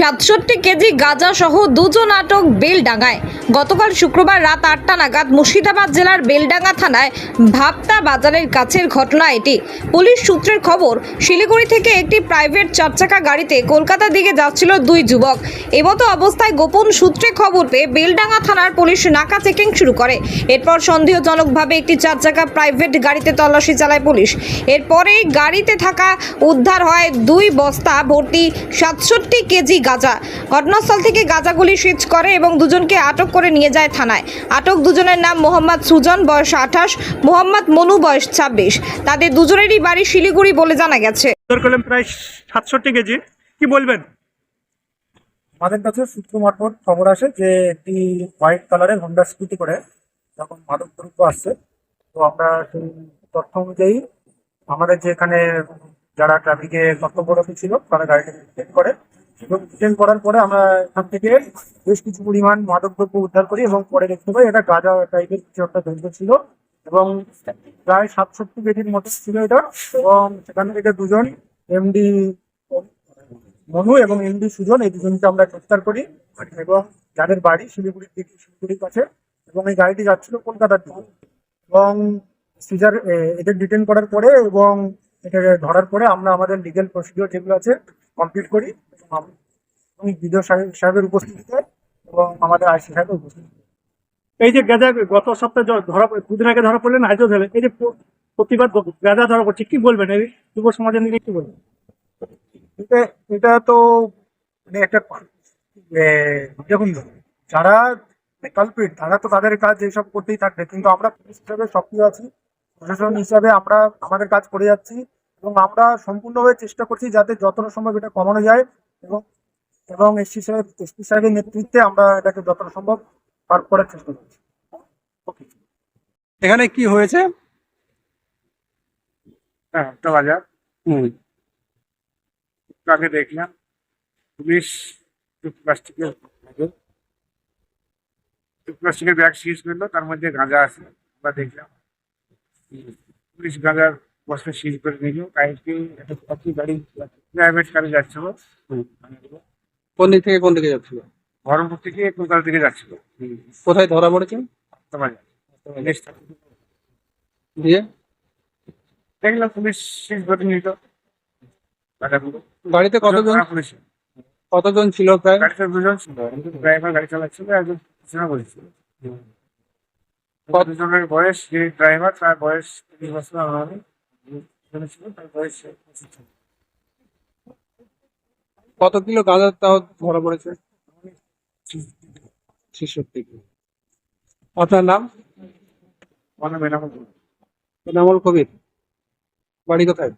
সাতষট্টি কেজি গাঁজা সহ দুজন আটক বেলডাঙ্গায়। গতকাল শুক্রবার রাত আটটা নাগাদ মুর্শিদাবাদ জেলার বেলডাঙ্গা থানায় ভাবতা বাজারের কাছের ঘটনা এটি। পুলিশ সূত্রের খবর, শিলিগুড়ি থেকে একটি প্রাইভেট চারচাকা গাড়িতে কলকাতার দিকে যাচ্ছিল দুই যুবক। এমতো অবস্থায় গোপন সূত্রে খবর পেয়ে বেলডাঙ্গা থানার পুলিশ নাকা চেকিং শুরু করে। এরপর সন্দেহজনকভাবে একটি চারচাকা প্রাইভেট গাড়িতে তল্লাশি চালায় পুলিশ। এরপরেই গাড়িতে থাকা উদ্ধার হয় দুই বস্তা ভর্তি সাতষট্টি কেজি গাঁজা। ঘটনাস্থল থেকে গাঁজাগুলি সিজ করে এবং দুজনকে আটক করে নিয়ে যায় থানায়। আটক দুজনের নাম মোহাম্মদ সুজন বয়স আঠাশ মোহাম্মদ মনু বয়স ছাব্বিশ। তাদের দুজনেরই বাড়ি শিলিগুড়ি বলে জানা গেছে। করলেন প্রায় সাতষট্টি কেজি। কি বলবেন? আমাদের কাছে সূত্র মারফত খবর আসে যে একটি হোয়াইট কালারের হন্ডা স্কুটি করে যখন মাদক দ্রব্য আসছে তো আমরা সেই তথ্য অনুযায়ী আমাদের যেখানে যারা ট্রাফিকে কর্তব্যরত ছিল তারা গাড়িটাকে ডিটেন করে এবং ডিটেন করার পরে আমরা এখান থেকে বেশ কিছু পরিমাণ মাদক দ্রব্য উদ্ধার করি এবং পরে দেখতে পাই এটা গাঁজা টাইপের কিছু একটা দ্রব্য ছিল এবং প্রায় সাতষট্টি কেজির মতো ছিল এটা এবং সেখান থেকে দুজন এমডি মনু এবং এমডি সুজন, এই দুজনকে আমরা গ্রেফতার করি এবং যাদের বাড়ি শিলিগুড়ির দিকে, শিলিগুড়ির কাছে এবং এই গাড়িটি যাচ্ছিল কলকাতার দিকে। এবং সিজার এদের ডিটেন করার পরে এবং এটাকে ধরার পরে আমরা আমাদের লিগেল প্রসিডিওর যেগুলো আছে কমপ্লিট করি এবং আম- বিডিও সাহেবের উপস্থিতিতে এবং আমাদের আইসি সাহেবের উপস্থিতিতে। এই যে গাঁজা গত সপ্তাহে ধরা দুদিন আগে ধরা পড়লেন আজও ধরে? এই যে প্রতিবাদ গাঁজা ধরা পড়ছে কি বলবেন? এই যুব সমাজের নিয়ে কি বলবেন? এটা এটা তো মানে একটা এ, দেখুন যারা কালপিট তারা তো তাদের কাজ এইসব করতেই থাকবে। কিন্তু আমরা পুলিশ হিসাবে সক্রিয় আছি। প্রশাসন হিসাবে আমরা আমাদের কাজ করে যাচ্ছি। এবং আমরা সম্পূর্ণভাবে চেষ্টা করছি যাতে যতটা সম্ভব এটা কমানো যায় এবং এবং এসপি সাহেব এসপি সাহেবের নেতৃত্বে আমরা এটাকে যতটা সম্ভব পার করার চেষ্টা করছি। ওকে এখানে কি হয়েছে? হ্যাঁ একটা বাজার। হুম। একটু দেখলাম। পুলিশ প্লাস্টিকের প্লাস্টিকের ব্যাগ সিজ করল তার মধ্যে গাঁজা আছে আমরা দেখলাম। পুলিশ গাঁজার বস্তা সিজ করে কালকে একটা একটি গাড়ি প্রাইভেট কারে যাচ্ছিল? কোন দিক থেকে কোন দিকে যাচ্ছিল? বহরমপুর থেকে কলকাতা থেকে যাচ্ছিল। কোথায় ধরা পড়েছে দিয়ে? দেখলাম পুলিশ সিজ করে গাঁজাগুলো গাড়িতে কতজন? পুলিশ। কতজন ছিল প্রায়? গাড়িতে দুজন ছিল। ড্রাইভার গাড়ি চালাচ্ছিল একজন পিছনে বসেছিল। কত- দুজনের বয়স যে ড্রাইভার তার বয়স তিরিশ বছর কত কিলো গাঁজা তাও ধরা পড়েছে? ছেষট্টি কিলো। আপনার নাম? এনামুল কবির। বাড়ি কোথায়?